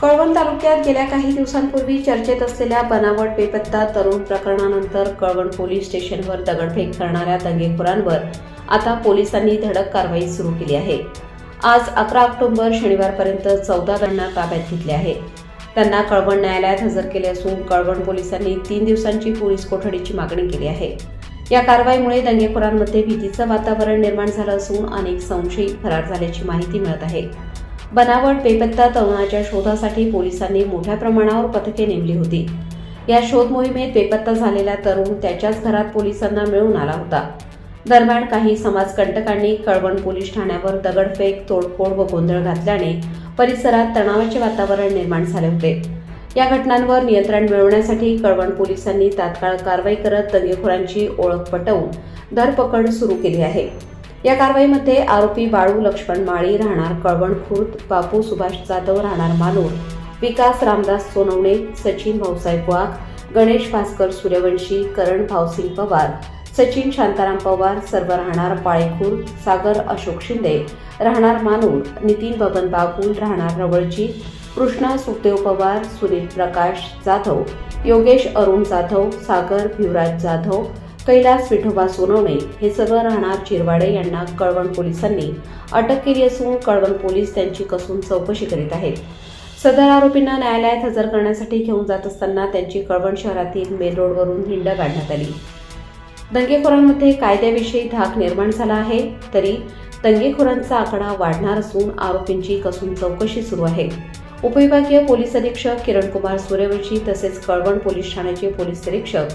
कळवण तालुक्यात गेल्या काही दिवसांपूर्वी चर्चेत असलेल्या बनावट बेपत्ता तरुण प्रकरणानंतर कळवण पोलीस स्टेशनवर दगडफेक करणाऱ्या दंगेखोरांवर आता पोलिसांनी धडक कारवाई सुरू केली आहे. आज अकरा ऑक्टोबर शनिवारपर्यंत चौदा जणांना ताब्यात घेतले आहे. त्यांना कळवण न्यायालयात हजर केले असून कळवण पोलिसांनी तीन दिवसांची पोलीस कोठडीची मागणी केली आहे. या कारवाईमुळे दंगेखोरांमध्ये भीतीचं वातावरण निर्माण झालं असून अनेक संशयित फरार झाल्याची माहिती मिळत आहे. बनावट बेपत्ता तरुणाच्या शोधासाठी पोलिसांनी मोठ्या प्रमाणावर पथके नेमली होती. या शोध मोहिमेत बेपत्ता झालेला तरुण त्याच्याच घरात पोलिसांना मिळून आला होता. दरम्यान काही समाजकंटकांनी कळवण पोलीस ठाण्यावर दगडफेक तोडफोड व गोंधळ घातल्याने परिसरात तणावाचे वातावरण निर्माण झाले होते. या घटनांवर नियंत्रण मिळवण्यासाठी कळवण पोलिसांनी तात्काळ कारवाई करत दंगेखोरांची ओळख पटवून धरपकड सुरू केली आहे. या कारवाईमध्ये आरोपी बाळू लक्ष्मण माळी राहणार कळवण खुर्द बापू सुभाष जाधव राहणार मानूर विकास रामदास सोनवणे सचिन भाऊसाहेब वाघ गणेश भास्कर सूर्यवंशी करण भावसिंग पवार सचिन शांताराम पवार सर्व राहणार पाळेखूर सागर अशोक शिंदे राहणार मानूर नितीन बबन बागुल राहणार रवळची कृष्णा सुखदेव पवार सुनील प्रकाश जाधव योगेश अरुण जाधव सागर भिवराज जाधव कैलास विठोबा सोनवणे हे सर्व राहणार चिरवाडे यांना कळवण पोलिसांनी अटक केली असून कळवण पोलीस त्यांची कसून चौकशी करीत आहेत. सदर आरोपींना न्यायालयात हजर करण्यासाठी घेऊन जात असताना त्यांची कळवण शहरातील मेन रोडवरून हिंड काढण्यात आली. दंगेखोरांमध्ये कायद्याविषयी धाक निर्माण झाला आहे तरी दंगेखोरांचा आकडा वाढणार असून आरोपींची कसून चौकशी सुरू आहे. उपविभागीय पोलीस अधीक्षक किरणकुमार सूर्यवंशी तसेच कळवण पोलीस ठाण्याचे पोलीस निरीक्षक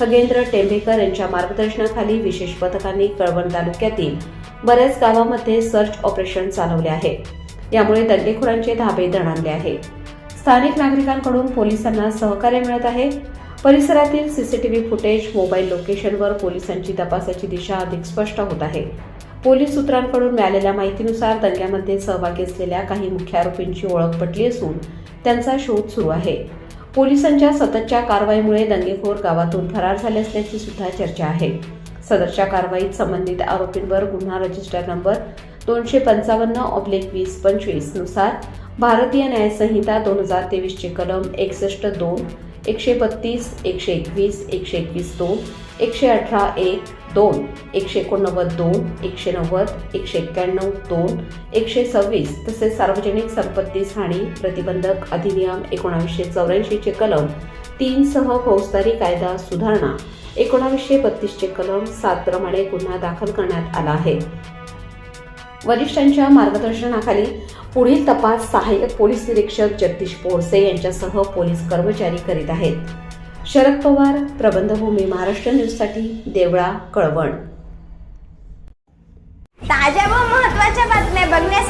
खगेंद्र टेंभेकर यांच्या मार्गदर्शनाखाली विशेष पथकांनी कळवण तालुक्यातील बऱ्याच गावांमध्ये सर्च ऑपरेशन चालवले आहे. यामुळे दंगेखोरांचे धाबे दणाणले आहे. स्थानिक नागरिकांकडून पोलिसांना सहकार्य मिळत आहे. परिसरातील सीसीटीव्ही फुटेज मोबाईल लोकेशनवर पोलिसांची तपासाची दिशा अधिक स्पष्ट होत आहे. पोलीस सूत्रांकडून मिळालेल्या माहितीनुसार दंग्यामध्ये सहभागी असलेल्या काही मुख्य आरोपींची ओळख पटली असून त्यांचा शोध सुरू आहे. पोलिसांच्या सततच्या कारवाईमुळे दंगेखोर गावातून फरार झाले असल्याची सुद्धा चर्चा आहे. सदरच्या कारवाईत संबंधित आरोपींवर गुन्हा रजिस्टर नंबर दोनशे पंचावन्न ऑब्लिक वीस पंचवीसनुसार भारतीय न्यायसंहिता दोन हजार तेवीसचे कलम एकसष्ट दोन एकशे बत्तीस एकशे एकवीस एकशे एकवीस दोन एकशे अठरा एक दोन एकशे एकोणनव्वद दोन एकशे नव्वद एकशे एक्क्याण्णव दोन एकशे सव्वीस तसेच सार्वजनिक संपत्तीस हानी प्रतिबंधक अधिनियम एकोणावीसशे चौऱ्याऐंशीचे कलम तीनसह फौजदारी कायदा सुधारणा एकोणावीसशे बत्तीसचे कलम सातप्रमाणे गुन्हा दाखल करण्यात आला आहे. वरिष्ठांच्या मार्गदर्शनाखाली पुढील तपास सहाय्यक पोलीस निरीक्षक जगदीश बोरसे यांच्यासह पोलीस कर्मचारी करीत आहेत. शरद पवार प्रबंधभूमी महाराष्ट्र न्यूजसाठी देवळा कळवण. ताज्या व महत्त्वाच्या बातम्या बघण्यासाठी